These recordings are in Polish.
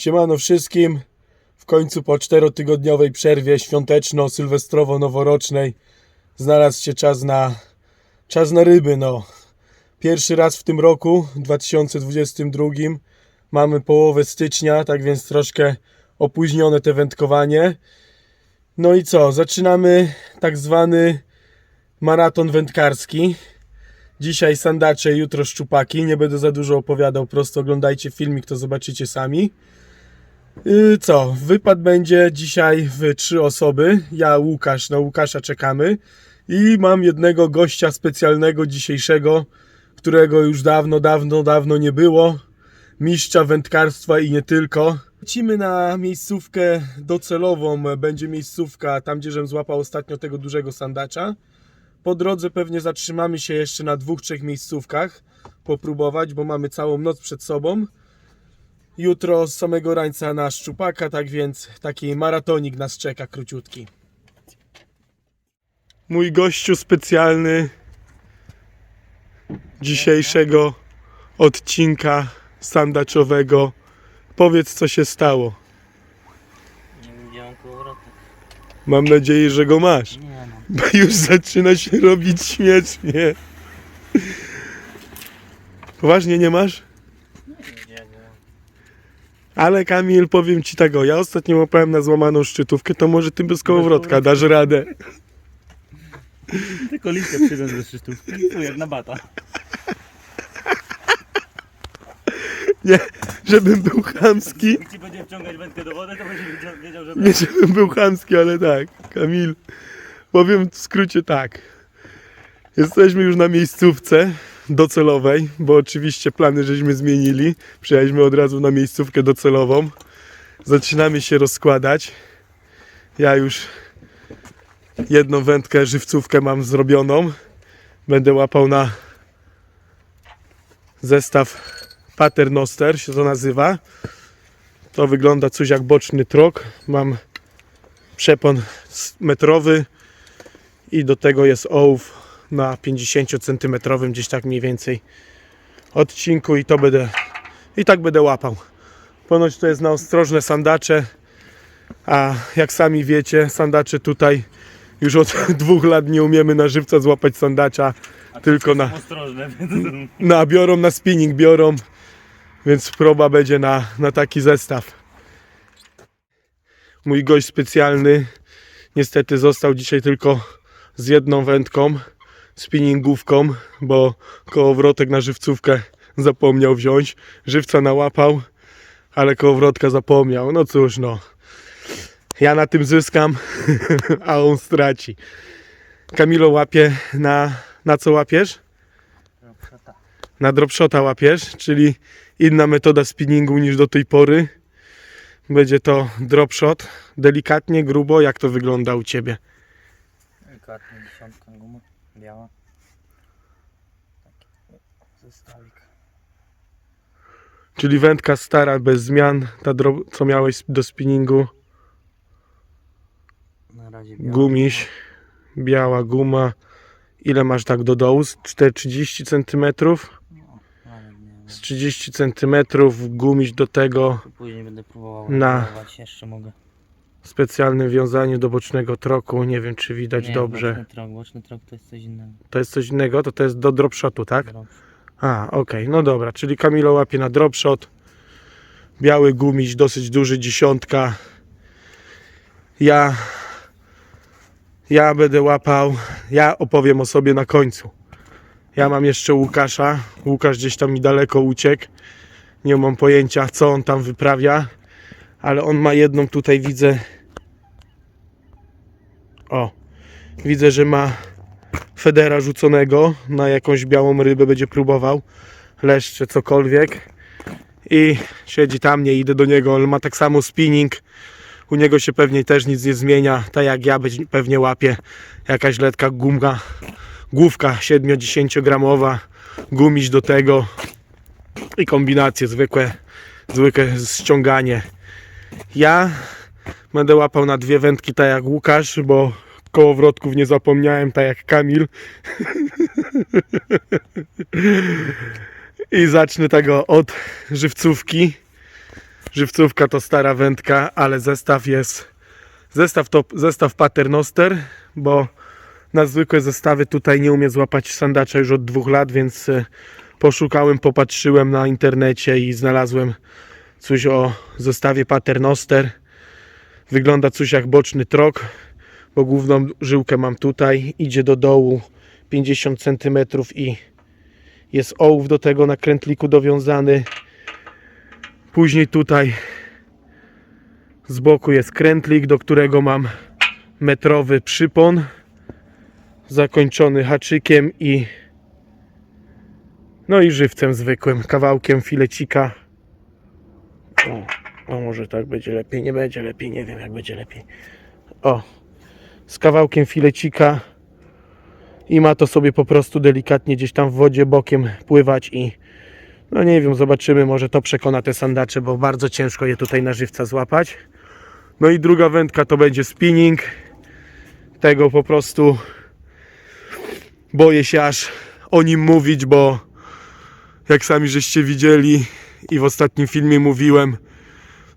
Siemano wszystkim. W końcu po czterotygodniowej przerwie świąteczno-sylwestrowo-noworocznej znalazł się czas na czas na ryby, no. Pierwszy raz w tym roku, 2022. Mamy połowę stycznia, tak więc troszkę opóźnione te wędkowanie. No i co? Zaczynamy tak zwany maraton wędkarski. Dzisiaj sandacze, jutro szczupaki. Nie będę za dużo opowiadał, prosto oglądajcie filmik, to zobaczycie sami. Yy, co? Wypad będzie dzisiaj w trzy osoby. Ja, Łukasz, na Łukasza czekamy. I mam jednego gościa specjalnego dzisiejszego, którego już dawno, dawno, dawno nie było. Mistrza wędkarstwa i nie tylko. Lecimy na miejscówkę docelową. Będzie miejscówka tam, gdzie żem złapał ostatnio tego dużego sandacza. Po drodze pewnie zatrzymamy się jeszcze na dwóch, trzech miejscówkach popróbować, bo mamy całą noc przed sobą. Jutro z samego rańca na szczupaka, tak więc taki maratonik nas czeka króciutki. Mój gościu specjalny dzisiejszego odcinka sandaczowego. Powiedz, co się stało. Nie widziałem kołowrotek. Mam nadzieję, że go masz. Nie mam. Bo już zaczyna się robić śmiesznie. Poważnie nie masz? Ale Kamil, powiem ci tego, ja ostatnio łapałem na złamaną szczytówkę, to może ty bez kołowrotka dasz radę. Tylko listę przyjdę ze szczytówki. Tu jak na bata. Nie, żebym był chamski. Jak ci będzie wciągać wędkę do wody, to będzie wiedział że... Nie, żebym był chamski, ale tak, Kamil, powiem w skrócie tak. Jesteśmy już na miejscówce docelowej, bo oczywiście plany żeśmy zmienili. Przyjechaliśmy od razu na miejscówkę docelową. Zaczynamy się rozkładać. Ja już jedną wędkę, żywcówkę mam zrobioną. Będę łapał na zestaw Paternoster, się to nazywa. To wygląda coś jak boczny trok. Mam przepon metrowy i do tego jest ołów na 50 cm gdzieś tak mniej więcej odcinku i to będę i tak będę łapał. Ponoć to jest na ostrożne sandacze, a jak sami wiecie, sandacze tutaj już od dwóch lat nie umiemy na żywca złapać sandacza, tylko na, na biorą, na spinning biorą, więc proba będzie na, na taki zestaw. Mój gość specjalny niestety został dzisiaj tylko z jedną wędką, spinningówką, bo kołowrotek na żywcówkę zapomniał wziąć. Żywca nałapał, ale kołowrotka zapomniał. No cóż no. Ja na tym zyskam, a on straci. Kamilo łapie na... Na co łapiesz? na dropshota łapiesz, czyli inna metoda spinningu niż do tej pory. Będzie to dropshot, delikatnie, grubo. Jak to wygląda u Ciebie? Dziesiątka guma. Biała. Taki zestawik. Czyli wędka stara, bez zmian, ta co miałeś do spinningu, Na razie biała. gumiś, biała guma. Ile masz tak do dołu? Z 30 cm? No, nawet nie wiem. Z 30 cm, gumiś do tego, Później będę próbował Na- jeszcze mogę. specjalne wiązanie do bocznego troku. Nie wiem, czy widać Nie, dobrze. Boczny trok, boczny trok to jest coś innego. To jest coś innego, to to jest do dropshotu, tak? Dobrze. A, okej, no dobra, czyli Kamilo łapie na dropshot. Biały gumiś, dosyć duży, dziesiątka. Ja, ja będę łapał, ja opowiem o sobie na końcu. Ja mam jeszcze Łukasza. Łukasz gdzieś tam mi daleko uciekł. Nie mam pojęcia, co on tam wyprawia, ale on ma jedną tutaj, widzę. O, widzę, że ma federa rzuconego na jakąś białą rybę będzie próbował leszcze, cokolwiek. I siedzi tam, nie idę do niego, on ma tak samo spinning. U niego się pewnie też nic nie zmienia, tak jak ja być- pewnie łapie jakaś letka gumka. Główka 7-10 gramowa gumiś do tego i kombinacje zwykłe zwykłe ściąganie. Ja będę łapał na dwie wędki tak jak Łukasz, bo kołowrotków nie zapomniałem, tak jak Kamil. I zacznę tego od żywcówki. Żywcówka to stara wędka, ale zestaw jest. Zestaw to zestaw Paternoster, bo na zwykłe zestawy tutaj nie umie złapać sandacza już od dwóch lat, więc e, poszukałem, popatrzyłem na internecie i znalazłem coś o zestawie Paternoster. Wygląda coś jak boczny trok, bo główną żyłkę mam tutaj, idzie do dołu 50 cm i jest ołów do tego na krętliku dowiązany. Później tutaj z boku jest krętlik, do którego mam metrowy przypon zakończony haczykiem i no i żywcem zwykłym, kawałkiem filecika. O, o, może tak będzie lepiej, nie będzie lepiej, nie wiem jak będzie lepiej. O, z kawałkiem filecika i ma to sobie po prostu delikatnie gdzieś tam w wodzie bokiem pływać i no nie wiem, zobaczymy, może to przekona te sandacze, bo bardzo ciężko je tutaj na żywca złapać. No i druga wędka to będzie spinning. Tego po prostu boję się aż o nim mówić, bo jak sami żeście widzieli i w ostatnim filmie mówiłem,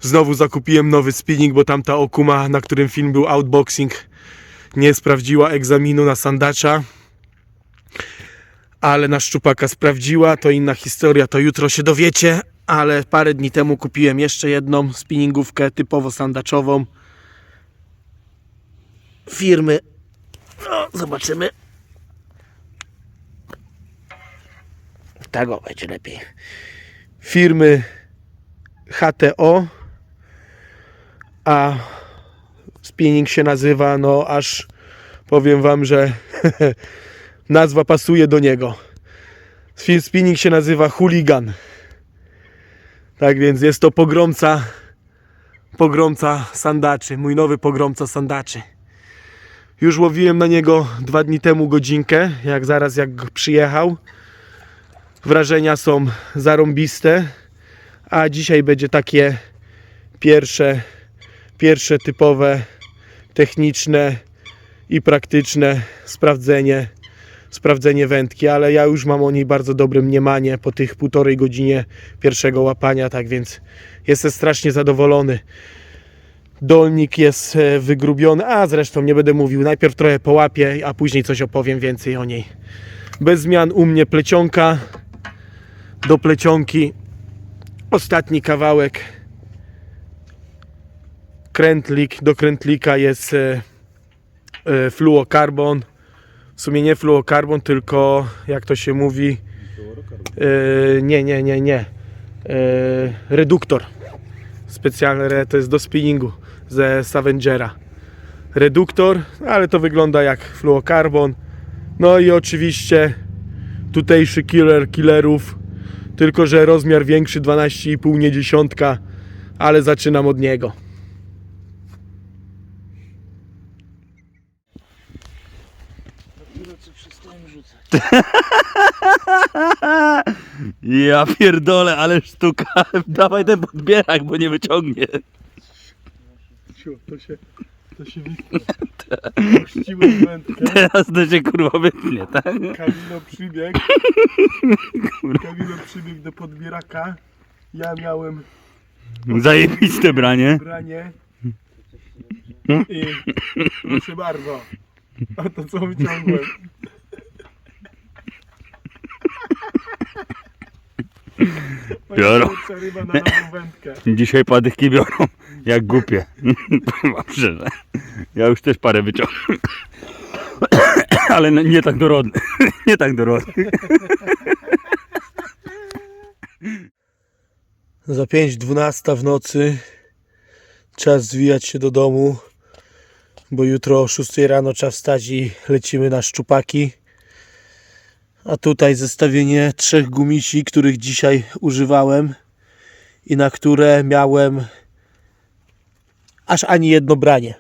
znowu zakupiłem nowy spinning, bo tamta Okuma, na którym film był outboxing, nie sprawdziła egzaminu na sandacza. Ale na szczupaka sprawdziła, to inna historia, to jutro się dowiecie. Ale parę dni temu kupiłem jeszcze jedną spinningówkę typowo sandaczową firmy. No, zobaczymy. Tego będzie lepiej. Firmy HTO, a spinning się nazywa, no aż powiem wam, że nazwa pasuje do niego. Spin- Spinning się nazywa Hooligan. Tak więc jest to pogromca, pogromca sandaczy, mój nowy pogromca sandaczy. Już łowiłem na niego dwa dni temu godzinkę, jak zaraz jak przyjechał. Wrażenia są zarąbiste, a dzisiaj będzie takie pierwsze, pierwsze typowe, techniczne i praktyczne sprawdzenie, sprawdzenie wędki, ale ja już mam o niej bardzo dobre mniemanie po tych półtorej godzinie pierwszego łapania, tak więc jestem strasznie zadowolony. Dolnik jest e, wygrubiony, a zresztą nie będę mówił, najpierw trochę połapię, a później coś opowiem więcej o niej. Bez zmian u mnie plecionka, do plecionki ostatni kawałek krętlik, do krętlika jest e, e, fluokarbon. W sumie nie fluokarbon, tylko jak to się mówi. E, nie, nie, nie, nie. Reduktor. Specjalny to jest do spinningu ze Scavengera. Reduktor, ale to wygląda jak fluokarbon. No i oczywiście tutejszy killer killerów, tylko że rozmiar większy 12,5 nie dziesiątka, ale zaczynam od niego. Ja pierdolę, ale sztuka. Dawaj ten podbierak, bo nie wyciągnie. To się, to się Puściłem wędkę, Teraz to się kurwa wytnie, tak? Kamilo przybiegł, Kamilo przybiegł do podbieraka, ja miałem Zajebiste branie. branie i proszę bardzo, oto co wyciągłem. Biorą. Najlepsza ryba na nową wędkę. Dzisiaj padyki biorą jak głupie. Powiem szczerze. Ja już też parę wyciągnę. Ale no- nie tak dorodny. Nie tak dorodny. Za 5.12 w nocy czas zwijać się do domu, bo jutro o 6 rano trzeba wstać i lecimy na szczupaki. A tutaj zestawienie trzech gumisi, których dzisiaj używałem i na które miałem aż ani jedno branie.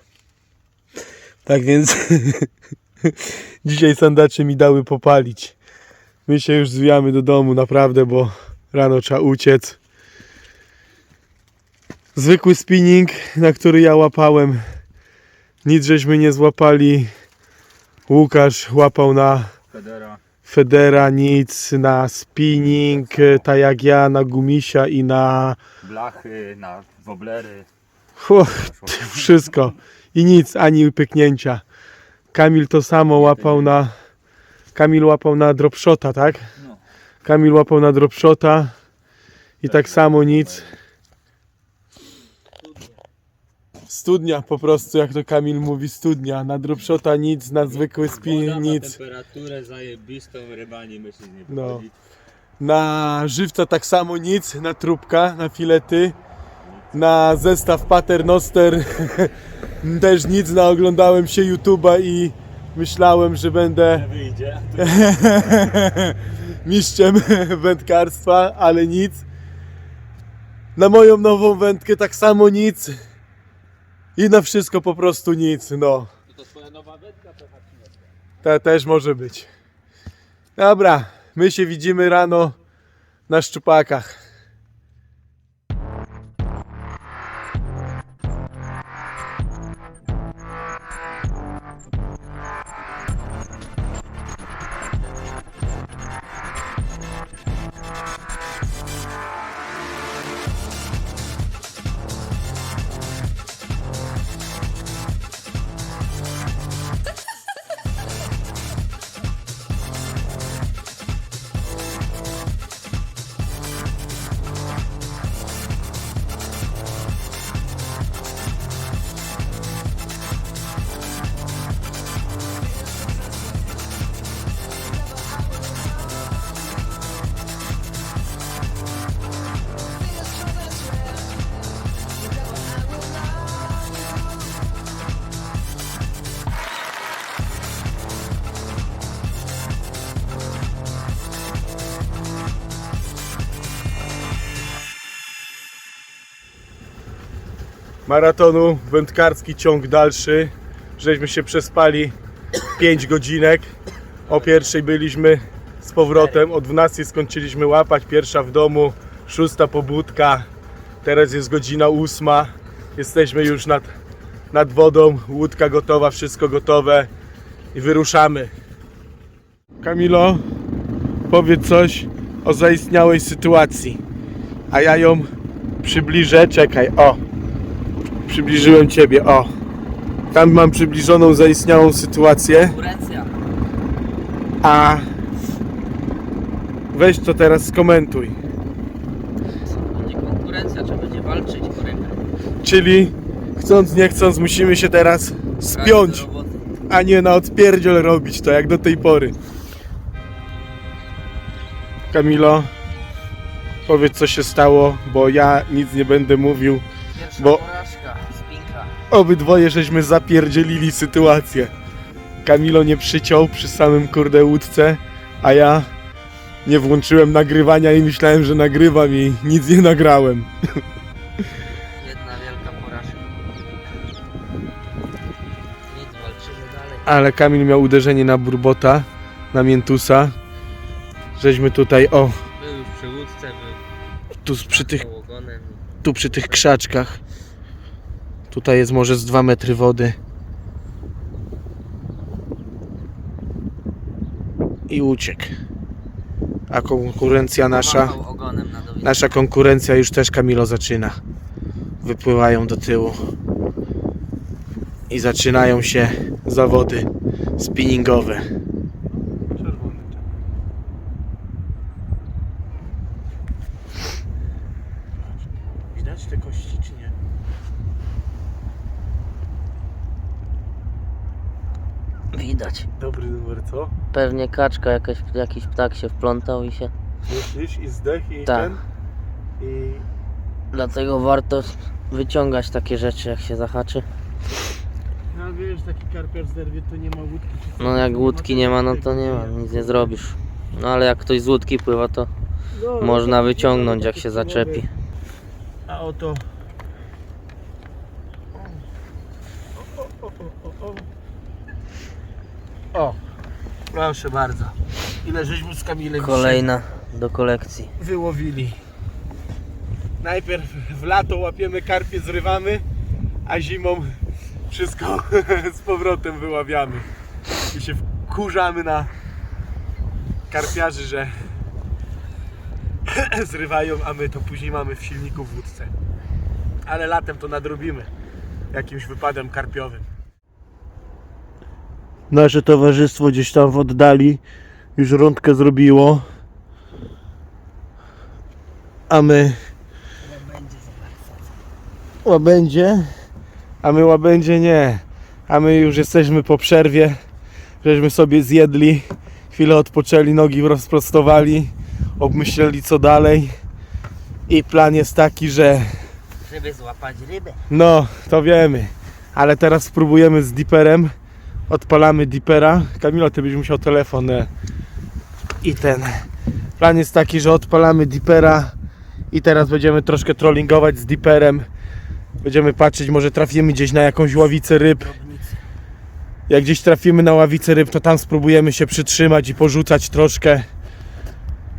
Tak więc dzisiaj sandacze mi dały popalić. My się już zwijamy do domu naprawdę, bo rano trzeba uciec. Zwykły spinning, na który ja łapałem. Nic żeśmy nie złapali. Łukasz łapał na Federa nic, na spinning, e, tak jak ja, na gumisia i na Blachy, na woblery. Wszystko. I nic, ani pyknięcia. Kamil to samo łapał na... Kamil łapał na dropshota, tak? No. Kamil łapał na dropshota i tak samo nic. Studnia po prostu, jak to Kamil mówi, studnia. Na dropshota nic, na zwykły spin nic. temperaturę zajebistą, ryba nie myśli nie No. wychodzi. Na żywca tak samo nic, na trupka, na filety, na zestaw paternoster też nic, naoglądałem się YouTube'a i myślałem, że będę Wyjdzie. mistrzem wędkarstwa, ale nic. Na moją nową wędkę tak samo nic i na wszystko po prostu nic, no. To twoja nowa wędka To też może być. Dobra, my się widzimy rano na szczupakach. Maratonu, wędkarski ciąg dalszy. Żeśmy się przespali 5 godzinek. O pierwszej byliśmy z powrotem, o 12 skończyliśmy łapać, pierwsza w domu, szósta pobudka. Teraz jest godzina ósma. Jesteśmy już nad, nad wodą, łódka gotowa, wszystko gotowe i wyruszamy. Kamilo, powiedz coś o zaistniałej sytuacji. A ja ją przybliżę, czekaj, o. Przybliżyłem Ciebie, o. Tam mam przybliżoną zaistniałą sytuację, Konkurencja. a weź to teraz skomentuj. Będzie konkurencja, trzeba będzie walczyć o rękę. Czyli chcąc nie chcąc musimy się teraz spiąć, a nie na odpierdziel robić to jak do tej pory. Kamilo, powiedz co się stało, bo ja nic nie będę mówił. Bo-. Obydwoje żeśmy zapierdzielili sytuację. Kamilo nie przyciął przy samym kurde łódce, a ja nie włączyłem nagrywania i myślałem, że nagrywam i nic nie nagrałem. Jedna wielka porażka. Nic, walczymy dalej. Ale Kamil miał uderzenie na burbota, na miętusa. Żeśmy tutaj, o, Był już przy łódce, był tu przy tych, ogonem. tu przy tych krzaczkach. Tutaj jest może z 2 metry wody. I uciekł. A konkurencja nasza, nasza konkurencja już też Kamilo zaczyna. Wypływają do tyłu. I zaczynają się zawody spinningowe. Widać te kości czy nie? Widać. Dobry numer, co? Pewnie kaczka, jakaś, jakiś ptak się wplątał i się... Myślisz i zdech i Tak. ten? I Dlatego warto wyciągać takie rzeczy, jak się zahaczy. no wiesz, taki karpiarz zerwie to nie ma łódki? No jak łódki nie ma, no to nie ma, nic nie zrobisz. No ale jak ktoś z łódki pływa, to No, można no, wyciągnąć, jak się zaczepi. A oto o, o, o, o, o. o, proszę bardzo. Ile żeśmy z Kamilem Kolejna do kolekcji. wyłowili. Najpierw w lato łapiemy karpie, zrywamy, a zimą wszystko z powrotem wyławiamy. I się wkurzamy na karpiarzy, że zrywają, a my to później mamy w silniku w wódce. Ale latem to nadrobimy jakimś wypadem karpiowym. Nasze towarzystwo gdzieś tam w oddali już rundkę zrobiło. A my łabędzie, a my łabędzie nie. A my już jesteśmy po przerwie, żeśmy sobie zjedli, chwilę odpoczęli, nogi rozprostowali, obmyśleli co dalej. I plan jest taki, że Żeby złapać rybę. no, to wiemy. Ale teraz spróbujemy z diperem. Odpalamy dipera. Kamilo, ty byś musiał telefon. e, I ten. Plan jest taki, że odpalamy dipera i teraz będziemy troszkę trollingować z diperem. Będziemy patrzeć, może trafimy gdzieś na jakąś ławicę ryb. Jak gdzieś trafimy na ławicę ryb, to tam spróbujemy się przytrzymać i porzucać troszkę.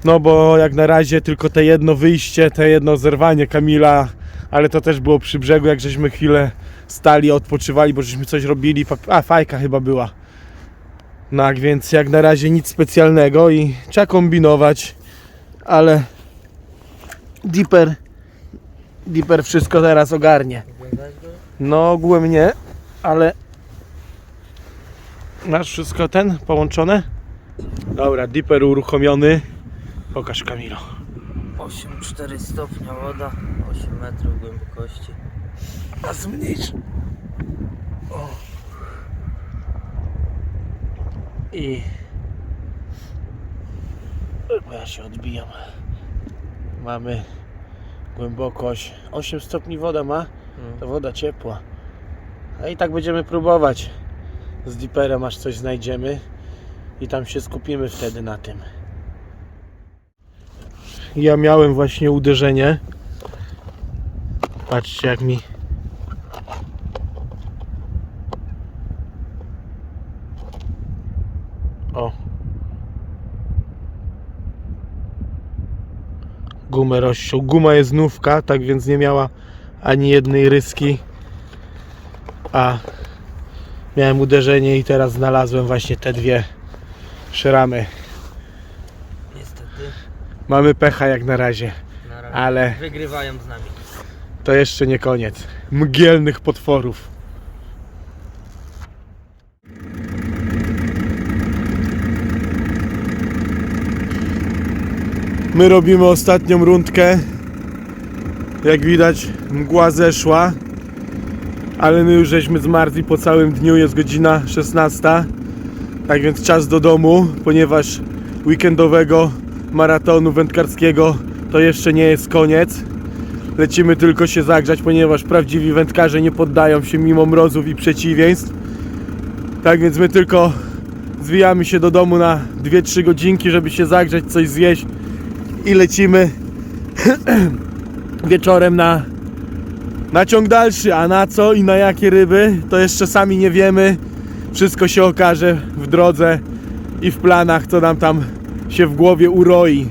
No bo jak na razie tylko te jedno wyjście, te jedno zerwanie Kamila, ale to też było przy brzegu, jak żeśmy chwilę stali, odpoczywali, bo żeśmy coś robili. A, fajka chyba była. Tak więc jak na razie nic specjalnego i trzeba kombinować, ale Dipper, Dipper wszystko teraz ogarnie. No ogółem nie, ale masz wszystko ten połączone? Dobra, dipper uruchomiony. Pokaż Kamilo. 8,4 stopnia woda, 8 metrów głębokości. A zmniejsz. O. I bo ja się odbijam. Mamy głębokość 8 stopni woda ma. To woda ciepła. A i tak będziemy próbować. Z diperem aż coś znajdziemy. I tam się skupimy wtedy na tym. Ja miałem właśnie uderzenie. Patrzcie jak mi Gumę rozciął. Guma jest nówka, tak więc nie miała ani jednej ryski. A miałem uderzenie i teraz znalazłem właśnie te dwie szramy. Niestety, Mamy pecha jak na razie, na razie ale wygrywają z nami. to jeszcze nie koniec. Mgielnych potworów. My robimy ostatnią rundkę. Jak widać, mgła zeszła, ale my już żeśmy zmarzli po całym dniu. Jest godzina 16. Tak więc czas do domu, ponieważ weekendowego maratonu wędkarskiego to jeszcze nie jest koniec. Lecimy tylko się zagrzać, ponieważ prawdziwi wędkarze nie poddają się mimo mrozów i przeciwieństw. Tak więc my tylko zwijamy się do domu na 2-3 godzinki, żeby się zagrzać, coś zjeść i lecimy wieczorem na, na ciąg dalszy. A na co i na jakie ryby, to jeszcze sami nie wiemy. Wszystko się okaże w drodze i w planach, co nam tam się w głowie uroi.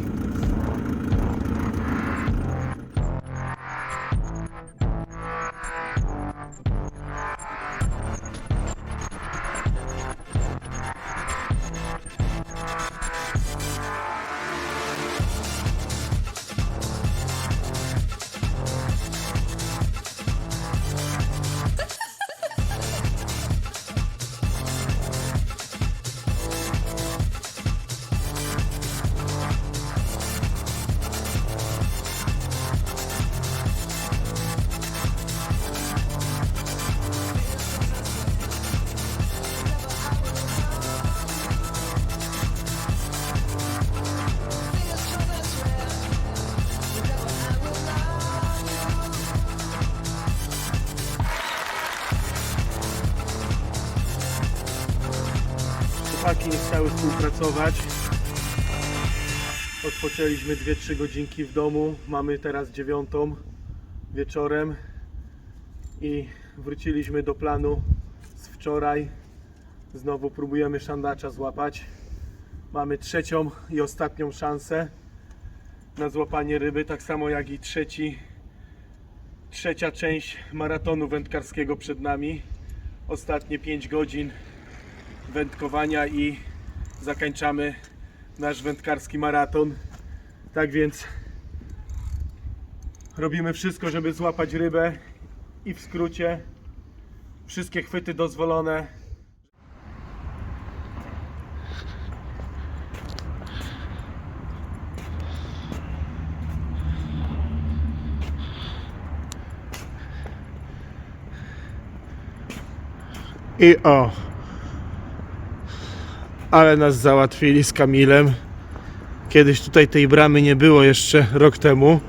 Współpracować. Odpoczęliśmy 2-3 godzinki w domu. Mamy teraz dziewiątą wieczorem i wróciliśmy do planu z wczoraj. Znowu próbujemy szandacza złapać. Mamy trzecią i ostatnią szansę na złapanie ryby, tak samo jak i trzeci, trzecia część maratonu wędkarskiego przed nami. Ostatnie 5 godzin wędkowania i zakończamy nasz wędkarski maraton. Tak więc robimy wszystko, żeby złapać rybę i w skrócie wszystkie chwyty dozwolone. I o. Ale nas załatwili z Kamilem. Kiedyś tutaj tej bramy nie było jeszcze rok temu.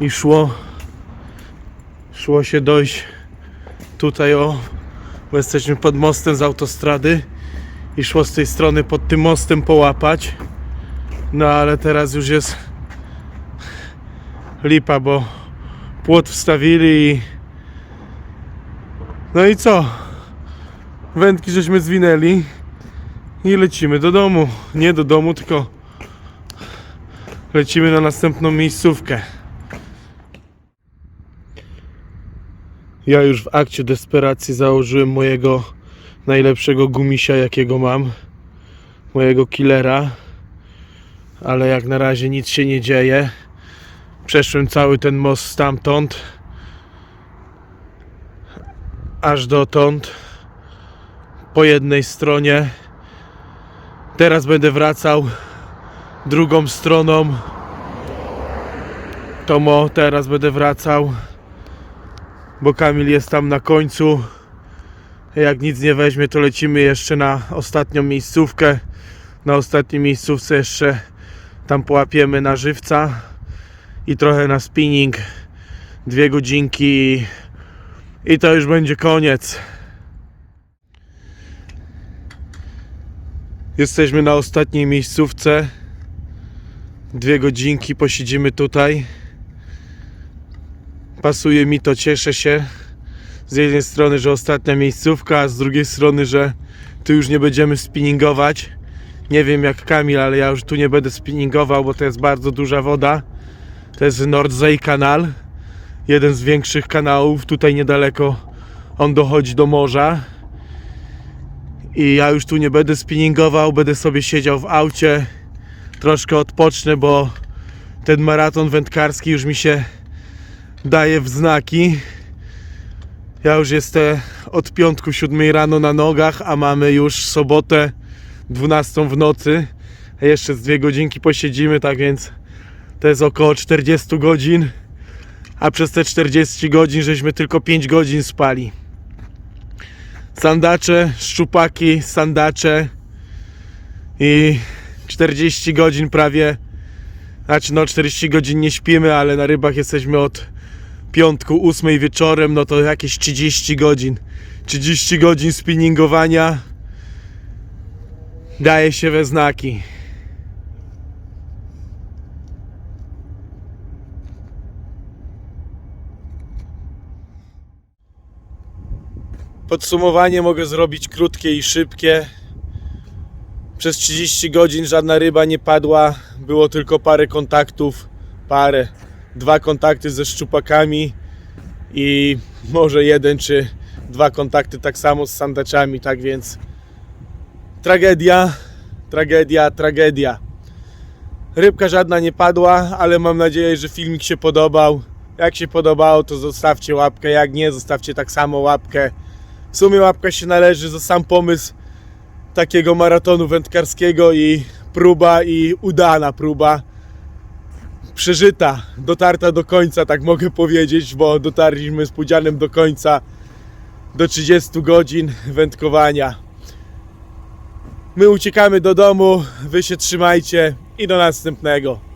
I szło szło się dojść tutaj o bo jesteśmy pod mostem z autostrady i szło z tej strony pod tym mostem połapać. No ale teraz już jest lipa, bo płot wstawili i no i co? Wędki żeśmy zwinęli i lecimy do domu. Nie do domu, tylko lecimy na następną miejscówkę. Ja już w akcie desperacji założyłem mojego najlepszego gumisia, jakiego mam. Mojego killera. Ale jak na razie nic się nie dzieje. Przeszłem cały ten most stamtąd. Aż dotąd. Po jednej stronie. Teraz będę wracał drugą stroną. Tomo, teraz będę wracał bo Kamil jest tam na końcu. Jak nic nie weźmie, to lecimy jeszcze na ostatnią miejscówkę. Na ostatniej miejscówce jeszcze tam połapiemy na żywca i trochę na spinning. Dwie godzinki i to już będzie koniec. Jesteśmy na ostatniej miejscówce. Dwie godzinki posiedzimy tutaj pasuje mi to, cieszę się. Z jednej strony, że ostatnia miejscówka, a z drugiej strony, że tu już nie będziemy spinningować. Nie wiem jak Kamil, ale ja już tu nie będę spinningował, bo to jest bardzo duża woda. To jest Nordzee Kanal. Jeden z większych kanałów. Tutaj niedaleko on dochodzi do morza. I ja już tu nie będę spinningował, będę sobie siedział w aucie. Troszkę odpocznę, bo ten maraton wędkarski już mi się daje w znaki. Ja już jestem od piątku 7 rano na nogach, a mamy już sobotę 12 w nocy. Jeszcze z dwie godzinki posiedzimy, tak więc to jest około 40 godzin. A przez te 40 godzin żeśmy tylko 5 godzin spali. Sandacze, szczupaki, sandacze i 40 godzin prawie. Znaczy no 40 godzin nie śpimy, ale na rybach jesteśmy od piątku, 8 wieczorem, no to jakieś 30 godzin. 30 godzin spinningowania daje się we znaki. Podsumowanie mogę zrobić krótkie i szybkie. Przez 30 godzin żadna ryba nie padła, było tylko parę kontaktów, parę dwa kontakty ze szczupakami i może jeden czy dwa kontakty tak samo z sandaczami, tak więc tragedia, tragedia, tragedia. Rybka żadna nie padła, ale mam nadzieję, że filmik się podobał. Jak się podobało, to zostawcie łapkę, jak nie, zostawcie tak samo łapkę. W sumie łapka się należy za sam pomysł takiego maratonu wędkarskiego i próba i udana próba przeżyta, dotarta do końca, tak mogę powiedzieć, bo dotarliśmy z Pudzianem do końca, do 30 godzin wędkowania. My uciekamy do domu, wy się trzymajcie i do następnego.